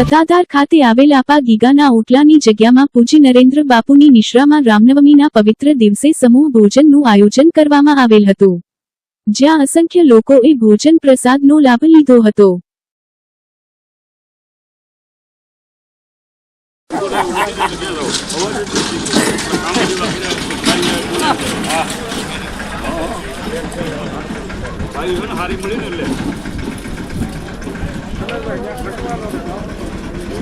સત્તાધાર ખાતે આવેલ આપા ગીગાના ઓટલાની જગ્યામાં પૂજ્ય નરેન્દ્ર બાપુની નિશ્રામાં રામનવમીના પવિત્ર દિવસે સમૂહ ભોજનનું આયોજન કરવામાં આવેલ હતું. જ્યાં અસંખ્ય લોકોએ ભોજન પ્રસાદનો લાભ લીધો હતો.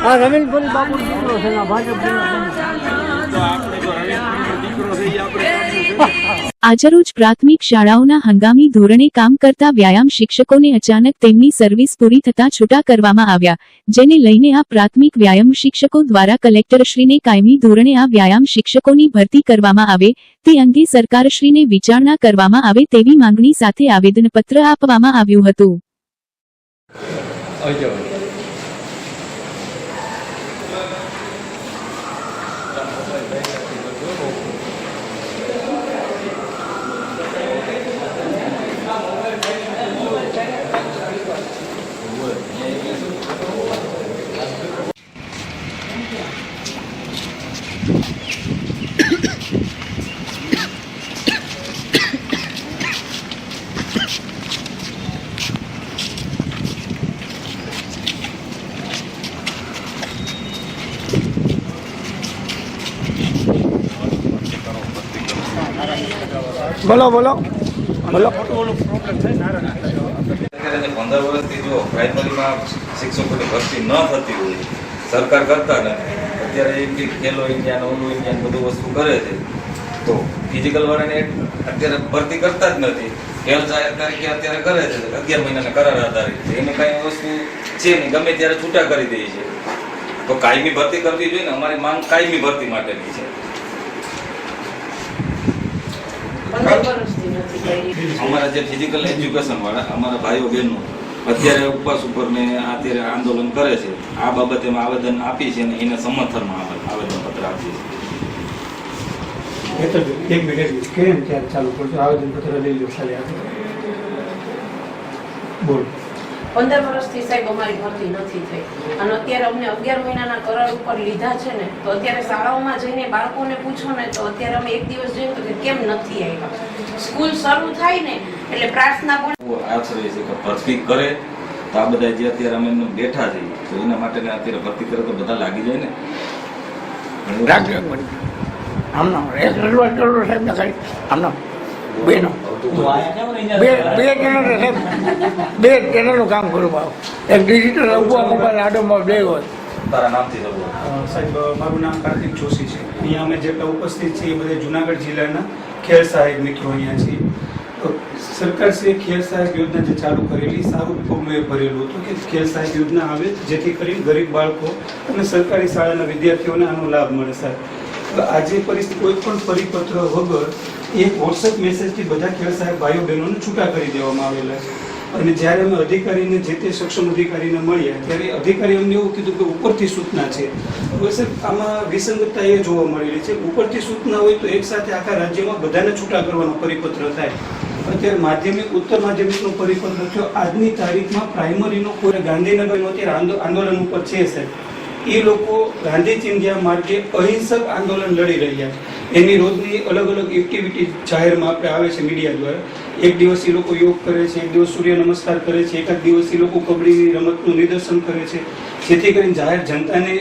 આ રવિન્દ્રભાઈ બાપુ દીકરો છે તો ભાજપ આજરોજ પ્રાથમિક શાળાઓના હંગામી ધોરણે કામ કરતા વ્યાયામ શિક્ષકોને અચાનક તેમની સર્વિસ પૂરી થતા છૂટા કરવામાં આવ્યા, જેને લઈને આ પ્રાથમિક વ્યાયામ શિક્ષકો દ્વારા કલેક્ટરશ્રીને કાયમી ધોરણે આ વ્યાયામ શિક્ષકોની ભરતી કરવામાં આવે, તે અંગે સરકારશ્રીને વિચારણા કરવામાં આવે તેવી માંગણી સાથે આવેદનપત્ર આપવામાં આવ્યું હતું. બોલો બોલો. બોલો. પંદર વર્ષથી જો પ્રાઇમરીમાં શિક્ષકોની ભરતી ન થતી હોય, સરકાર કરતા નથી. અત્યારે એમ કે ખેલો ઇન્ડિયા ઓલો ઇન્ડિયા બધું વસ્તુ કરે છે. તો ફિઝિકલ વાળાને અત્યારે ભરતી કરતા જ નથી. ખેલ જાહેર તરીકે અત્યારે કરે છે. અગિયાર મહિનાના કરાર આધારિત. એને કાંઈ વસ્તુ છે નહીં. ગમે ત્યારે છૂટા કરી દે છે. તો કાયમી ભરતી કરવી જોઈએ ને. અમારી માંગ કાયમી ભરતી માટેની છે પંદર વર્ષથી નથી કરી અમારા જે ફિઝિકલ એજ્યુકેશન વાળા, અમારા ભાઈઓ બહેનો, અત્યારે ઉપવાસ ઉપર ને અત્યારે આંદોલન કરે છે. આ બાબતે આવેદન આપી છે અને એને સમર્થનમાં આવેદન આવેદનપત્ર આપીએ છીએ. એક મિનિટ કેમ ત્યારે ચાલુ કરજો આવેદનપત્ર લઈ લો ખાલી બોલ. પંદર વર્ષથી સાહેબ અમારી ભરતી નથી થઈ. અને અત્યારે અમને અગિયાર મહિનાના કરાર ઉપર લીધા છે ને તો અત્યારે શાળાઓમાં જઈને બાળકોને પૂછો ને તો અત્યારે અમે એક દિવસ જોઈએ તો કે કેમ નથી આવ્યા. સ્કૂલ શરૂ થાય ને એટલે પ્રાર્થના પણ બહુ છે કે ભરતી કરે તો આ બધા જે અત્યારે અમે એમને બેઠા છીએ તો એના માટે ને અત્યારે ભરતી કરે તો બધા લાગી જાય ને? આમનો રજૂઆત સાહેબ ને ખાલી આમનો બેનો. બે બે સાહેબ બે ટેનરનું કામ કરું બાવ એક ડિજિટલ ઊભો મોબાઈલ આડોમાં બે હોય. તારા નામથી સાહેબ મારું નામ કાર્તિક જોશી છે. અહીંયા અમે જેટલા ઉપસ્થિત છીએ એ બધા જુનાગઢ જિલ્લાના ખેલ સહાયક મિત્રો અહીંયા છીએ. તો સરકાર શ્રી ખેલ સહાયક યોજના જે ચાલુ કરેલી સારું મેં ભરેલું હતું કે ખેલ સહાયક યોજના આવે જેથી કરીને ગરીબ બાળકો અને સરકારી શાળાના વિદ્યાર્થીઓને આનો લાભ મળે સાહેબ. તો આજે પરિસ્થિતિ કોઈ પણ પરિપત્ર વગર એક વોટ્સએપ મેસેજથી બધા ખેડ સાહેબ ભાઈઓ બહેનોને છૂટા કરી દેવામાં આવેલા અને જ્યારે અમે અધિકારીને જે તે સક્ષમ અધિકારીને મળ્યા, ત્યારે અધિકારી અમને એવું કીધું કે ઉપરથી સૂચના છે. સર આમાં વિસંગતતા એ જોવા મળેલી છે. ઉપરથી સૂચના હોય તો એક સાથે આખા રાજ્યમાં બધાને છૂટા કરવાનો પરિપત્ર થાય. અત્યારે માધ્યમિક, ઉત્તર માધ્યમિકનો પરિપત્ર થયો. આજની તારીખમાં પ્રાઇમરીનો કોઈ ગાંધીનગરનો અત્યારે આંદોલન ઉપર છે સાહેબ. એ લોકો ગાંધી ચિંધ્યા માર્ગે અહિંસક આંદોલન લડી રહ્યા છે. એની રોજની અલગ અલગ એક્ટિવિટી જાહેરમાં આપણે આવે છે મીડિયા દ્વારા. એક દિવસ એ લોકો યોગ કરે છે, એક દિવસ સૂર્ય નમસ્કાર કરે છે, એકાદ દિવસ એ લોકો કબડ્ડીની રમતનું નિદર્શન કરે છે. જેથી કરીને જાહેર જનતાને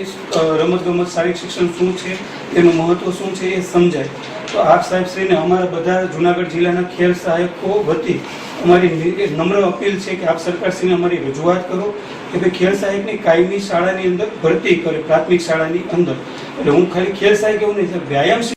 રમત ગમત શારીરિક શિક્ષણ શું છે એનું મહત્વ શું છે એ સમજાય. તો આપ સાહેબ શ્રીને અમારા બધા જુનાગઢ જિલ્લાના ખેલ સહાયકો વતી અમારી નમ્ર અપીલ છે કે આપ સરકારશ્રીને અમારી રજૂઆત કરો કે ભાઈ ખેલ સહાયકની કાયમી શાળાની અંદર ભરતી કરે, પ્રાથમિક શાળાની અંદર. એટલે હું ખાલી ખેલ સહાયક એવું નહીં વ્યાયામ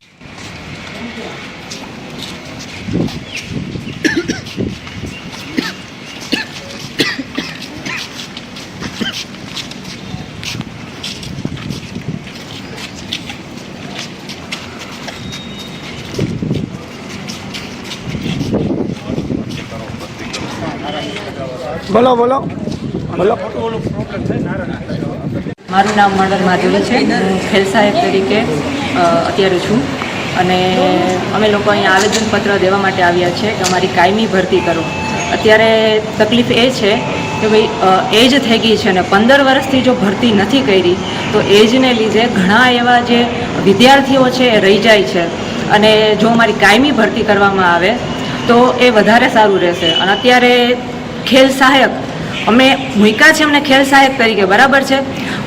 બોલો બોલો. બોલો. મારું નામ મંડળ માધુરી છે. હું ખેલ સહાયક તરીકે અત્યારે છું. અને અમે લોકો અહીંયા આવેદનપત્ર દેવા માટે આવ્યા છે કે અમારી કાયમી ભરતી કરો. અત્યારે તકલીફ એ છે કે ભાઈ એજ થઈ ગઈ છે અને પંદર વર્ષથી જો ભરતી નથી કરી, તો એજને લીધે ઘણા એવા જે વિદ્યાર્થીઓ છે એ રહી જાય છે. અને જો મારી કાયમી ભરતી કરવામાં આવે, તો એ વધારે સારું રહેશે. અને અત્યારે ખેલ સહાયક, અમે મૂક્યા છે અમને ખેલ સહાયક તરીકે, બરાબર છે?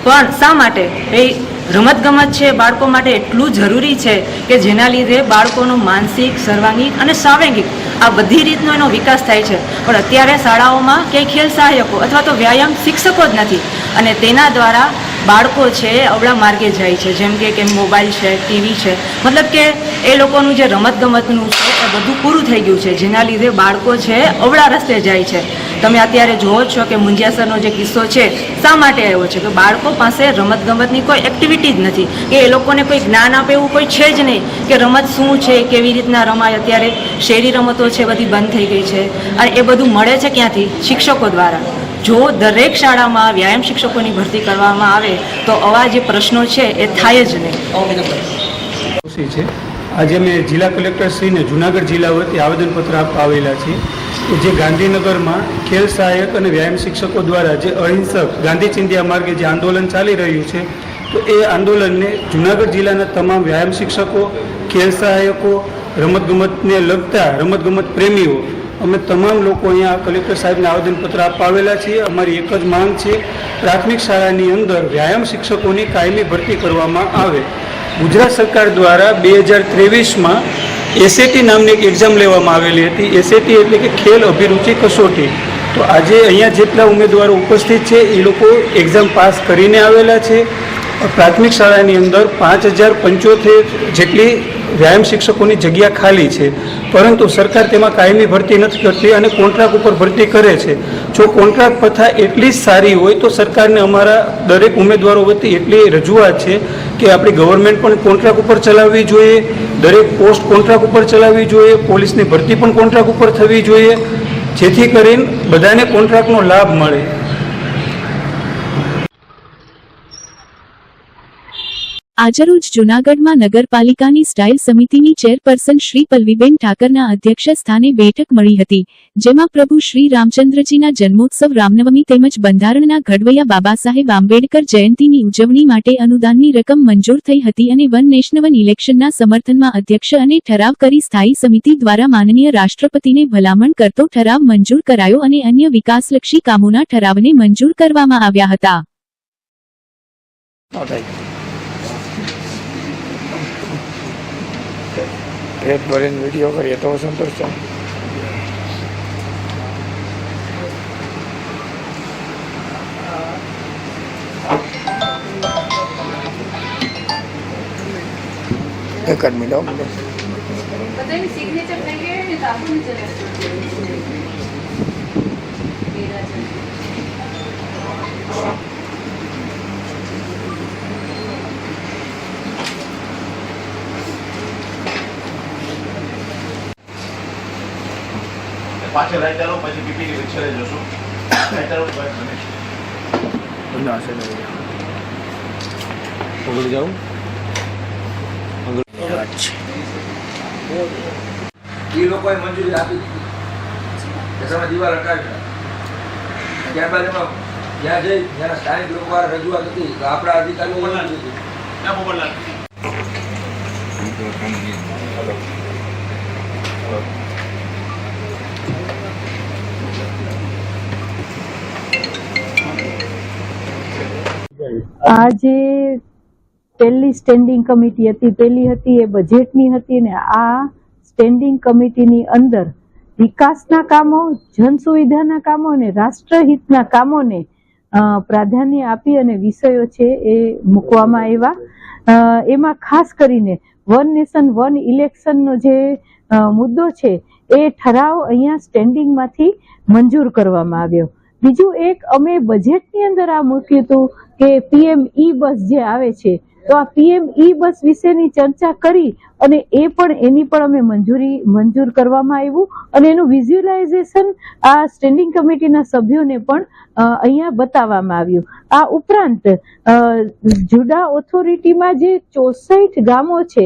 પણ શા માટે? એ રમતગમત છે બાળકો માટે એટલું જરૂરી છે કે જેના લીધે બાળકોનો માનસિક, સર્વાંગીક અને સાંવેગિક આ બધી રીતનો એનો વિકાસ થાય છે. પણ અત્યારે શાળાઓમાં ક્યાંય ખેલ સહાયકો અથવા તો વ્યાયામ શિક્ષકો જ નથી. અને તેના દ્વારા બાળકો છે અવળા માર્ગે જાય છે. જેમ કે કે મોબાઈલ છે, ટીવી છે. મતલબ કે એ લોકોનું જે રમતગમતનું છે એ બધું પૂરું થઈ ગયું છે. જેના લીધે બાળકો છે અવળા રસ્તે જાય છે. તમે અત્યારે જુઓ છો કે મુંજિયાસરનો જે કિસ્સો છે, શા માટે આવ્યો છે? કે બાળકો પાસે રમતગમતની કોઈ એક્ટિવિટી જ નથી. કે એ લોકોને કોઈ જ્ઞાન આપે એવું કોઈ છે જ નહીં કે રમત શું છે, કેવી રીતના રમાય. અત્યારે શેરી રમતો છે બધી બંધ થઈ ગઈ છે. અને એ બધું મળે છે ક્યાંથી? શિક્ષકો દ્વારા. જો દરેક શાળામાં વ્યાયામ શિક્ષકોની ભરતી કરવામાં આવે તો આવા જે પ્રશ્નો છે એ થાય જ નહીં. ખુશી છે. આજે મેં જિલ્લા કલેક્ટરશ્રીને જુનાગઢ જિલ્લા વતી આવેદનપત્ર આપવા આવેલા છીએ કે જે ગાંધીનગરમાં ખેલ સહાયક અને વ્યાયામ શિક્ષકો દ્વારા જે અહિંસક ગાંધી ચિંધ્યા માર્ગે જે આંદોલન ચાલી રહ્યું છે તો એ આંદોલનને જુનાગઢ જિલ્લાના તમામ વ્યાયામ શિક્ષકો ખેલ સહાયકો રમતગમતને લગતા રમતગમત પ્રેમીઓ અમે તમામ લોકો અહીંયા કલેક્ટર સાહેબને આવેદનપત્ર આપવા આવેલા છીએ. અમારી એક જ માંગ છે, પ્રાથમિક શાળાની અંદર વ્યાયામ શિક્ષકોની કાયમી ભરતી કરવામાં આવે. ગુજરાત સરકાર દ્વારા બે હજાર ત્રેવીસમાં એસએટી નામની એક એક્ઝામ લેવામાં આવેલી હતી. એસએટી એટલે કે ખેલ અભિરુચિ કસોટી. તો આજે અહીંયા જેટલા ઉમેદવારો ઉપસ્થિત છે, એ લોકો એક્ઝામ પાસ કરીને આવેલા છે. પ્રાથમિક શાળાની અંદર પાંચ હજાર પંચોતેર જેટલી વ્યાયામ શિક્ષકોની જગ્યા ખાલી છે. પરંતુ સરકાર તેમાં કાયમી ભરતી નથી કરતી અને કોન્ટ્રાક્ટ ઉપર ભરતી કરે છે. જો કોન્ટ્રાક્ટ પ્રથા એટલી જ સારી હોય તો સરકારને અમારા દરેક ઉમેદવારો વતી એટલી રજૂઆત છે કે આપણી ગવર્મેન્ટ પણ કોન્ટ્રાક્ટ ઉપર ચલાવવી જોઈએ, દરેક પોસ્ટ કોન્ટ્રાક્ટ ઉપર ચલાવવી જોઈએ, પોલીસની ભરતી પણ કોન્ટ્રાક્ટ ઉપર થવી જોઈએ. જેથી કરીને બધાને કોન્ટ્રાક્ટનો લાભ મળે. આજરોજ જૂનાગઢમાં નગરપાલિકાની સ્ટાઇલ સમિતિની ચેરપર્સન શ્રી પલ્વીબેન ઠાકરના અધ્યક્ષ સ્થાને બેઠક મળી હતી, જેમાં પ્રભુ શ્રી રામચંદ્રજીના જન્મોત્સવ, રામનવમી તેમજ બંધારણના ઘડવૈયા બાબા સાહેબ આંબેડકર જયંતીની ઉજવણી માટે અનુદાનની રકમ મંજૂર થઈ હતી અને વન નેશનવન ઇલેક્શનના સમર્થનમાં અધ્યક્ષ અને ઠરાવ કરી સ્થાયી સમિતિ દ્વારા માનનીય રાષ્ટ્રપતિને ભલામણ કરતો ઠરાવ મંજૂર કરાયો અને અન્ય વિકાસલક્ષી કામોના ઠરાવને મંજૂર કરવામાં આવ્યા હતા. પેટ ભરીને વીડિયો કરીએ તો સંતોષ છે એક જ મિનિટ હો. બધાની સિગ્નેચર થઈ ગઈ હોય ને તો આપણને જ પાછળ લઈ ચાલો પછી પીપીટી વિછળે લઈ. વાત છે. એ લોકોએ મંજૂરી આપી તમે દિવાલ હટાવી ત્યારબાદ એમાં જ્યાં જઈ જ્યાં સ્થાનિક લોકો દ્વારા રજૂઆત હતી તો આપણા અધિકારીઓ એવું કીધું. આ જે પહેલી સ્ટેન્ડિંગ કમિટી હતી, પહેલી હતી એ બજેટની હતી ને આ સ્ટેન્ડિંગ કમિટીની અંદર વિકાસના કામો જન સુવિધાના કામો અને રાષ્ટ્રહિતના કામોને પ્રાધાન્ય આપી અને વિષયો છે એ મૂકવામાં આવ્યા. એમાં ખાસ કરીને વન નેશન, વન ઇલેક્શનનો જે મુદ્દો છે એ ઠરાવ અહીંયા સ્ટેન્ડિંગમાંથી મંજૂર કરવામાં આવ્યો. બીજું એક, અમે બજેટની અંદર આ મૂક્યું હતું કે પીએમ ઈ બસ જે આવે છે, તો આ પીએમ ઈ બસ વિશેની ચર્ચા કરી અને એ પણ, એની પણ અમે મંજૂરી, મંજૂર કરવામાં આવ્યું. અને એનું વિઝ્યુલાઇઝેશન આ સ્ટેન્ડિંગ કમિટીના સભ્યોને પણ અહીંયા બતાવવામાં આવ્યું. આ ઉપરાંત જુડા ઓથોરિટીમાં જે ચોસઠ ગામો છે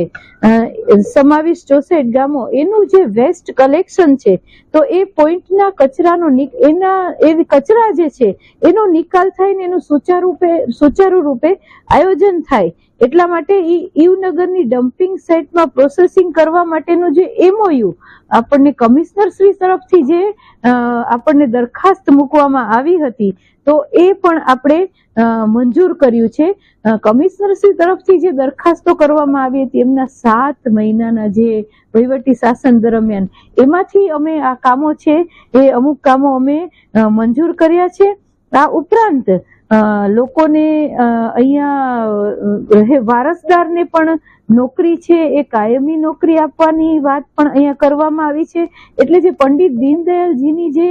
સમાવિષ્ટ ચોસઠ ગામો, એનું જે વેસ્ટ કલેક્શન છે, તો એ પોઈન્ટના કચરાનો એના, એ કચરા જે છે, એનો નિકાલ થાય ને એનું સુચારુ રૂપે સુચારુ રૂપે આયોજન થાય. એટલા માટે ઈ ઈવનગરની ડમ્પિંગ સાઇટમાં પ્રોસેસિંગ કરવા માટેનું જે એમઓયુ આપણને કમિશનર શ્રી તરફથી જે આપણને દરખાસ્ત મૂકવામાં આવી હતી તો એ પણ આપણે મંજૂર કર્યું છે. અ, કમિશનર શ્રી તરફથી જે દરખાસ્તો કરવામાં આવી હતી એમના સાત મહિનાના જે વહીવટી શાસન દરમિયાન એમાંથી અમે આ કામો છે એ અમુક કામો અમે મંજૂર કર્યા છે. આ ઉપરાંત લોકોને અહીંયા વારસદારને પણ નોકરી છે, એ કાયમી નોકરી આપવાની વાત પણ અહીંયા કરવામાં આવી છે. એટલે જે પંડિત દીનદયાલજીની જે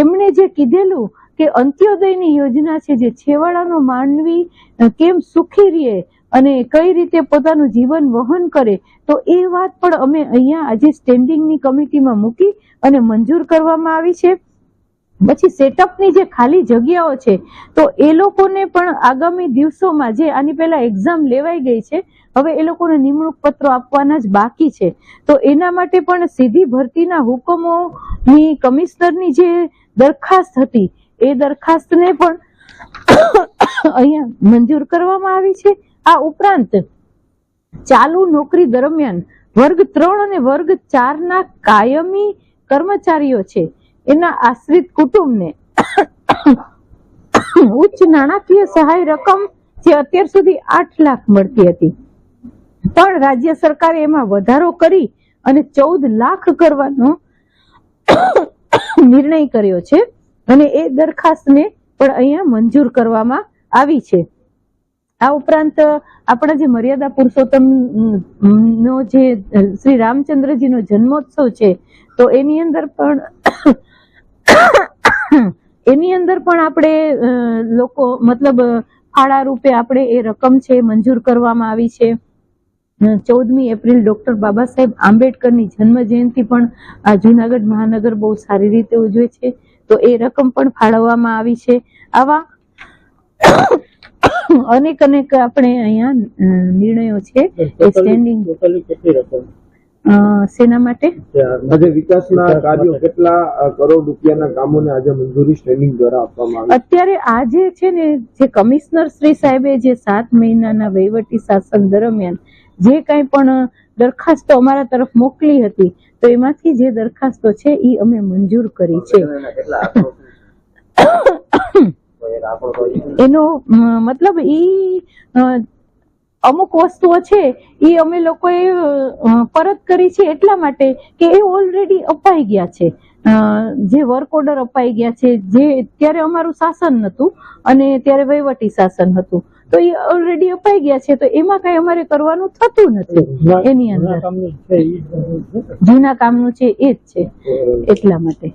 એમણે જે કીધેલું કે અંત્યોદયની યોજના છે, જે છેવાડાનો માનવી કેમ સુખી રહે અને કઈ રીતે પોતાનું જીવન વહન કરે, તો એ વાત પણ અમે અહીંયા આજે સ્ટેન્ડિંગની કમિટીમાં મૂકી અને મંજૂર કરવામાં આવી છે. પછી સેટઅપની જે ખાલી જગ્યાઓ છે, તો એ લોકોને પણ આગામી દિવસોમાં જે આની પહેલા એક્ઝામ લેવાઈ ગઈ છે, હવે એ લોકોને નિમણૂક પત્રો આપવાના જ બાકી છે. તો એના માટે પણ સીધી ભરતીના હુકમોની કમિશનરની જે દરખાસ્ત હતી, એ દરખાસ્તને પણ અહીંયા મંજૂર કરવામાં આવી છે. આ ઉપરાંત ચાલુ નોકરી દરમિયાન વર્ગ ત્રણ અને વર્ગ ચારના કાયમી કર્મચારીઓ છે એના આશ્રિત કુટુંબને ઉચ્ચ નાણાકીય સહાય રકમ જે અત્યાર સુધી આઠ લાખ મળતી હતી. પણ રાજ્ય સરકારે એમાં વધારો કરી અને ચૌદ લાખ કરવાનો નિર્ણય કર્યો છે અને એ દરખાસ્તને પણ અહીંયા મંજૂર કરવામાં આવી છે. આ ઉપરાંત આપણા જે મર્યાદા પુરુષોત્તમ નો જે શ્રી રામચંદ્રજીનો જન્મોત્સવ છે, તો એની અંદર પણ એની અંદર પણ આપણે લોકો મતલબ ફાળા રૂપે આપણે એ રકમ છે મંજૂર કરવામાં આવી છે. ચૌદમી એપ્રિલ ડોક્ટર બાબા સાહેબ આંબેડકરની જન્મ જયંતિ પણ આ જુનાગઢ મહાનગર બહુ સારી રીતે ઉજવે છે. તો એ રકમ પણ ફાળવવામાં આવી છે. આવા અનેક અનેક આપણે અહીંયા નિર્ણયો છે. સ્ટેન્ડિંગ સેના માટે? આજે વિકાસના કાર્યો કેટલા કરોડ રૂપિયાના કામોને આજે મંજૂરી સ્ટેન્ડિંગ દ્વારા આપવામાં આવી અત્યારે આજે છે ને જે કમિશનર શ્રી સાહેબે જે સાત મહિનાના વહીવટી શાસન દરમિયાન જે કાંઈ પણ દરખાસ્તો અમારા તરફ મોકલી હતી તો એમાંથી જે દરખાસ્તો છે એ અમે મંજૂર કરી છે. એનો મતલબ ઈ અ, અમુક વસ્તુઓ છે એ અમે લોકોએ પરત કરી છે એટલા માટે કે એ ઓલરેડી અપાઈ ગયા છે. જે વર્ક ઓર્ડર અપાઈ ગયા છે જે ત્યારે અમારું શાસન નહોતું અને ત્યારે વહીવટી શાસન હતું. તો એ ઓલરેડી અપાઈ ગયા છે તો એમાં કઈ અમારે કરવાનું થતું નથી એની અંદર. જૂના કામનું છે એ જ છે એટલા માટે.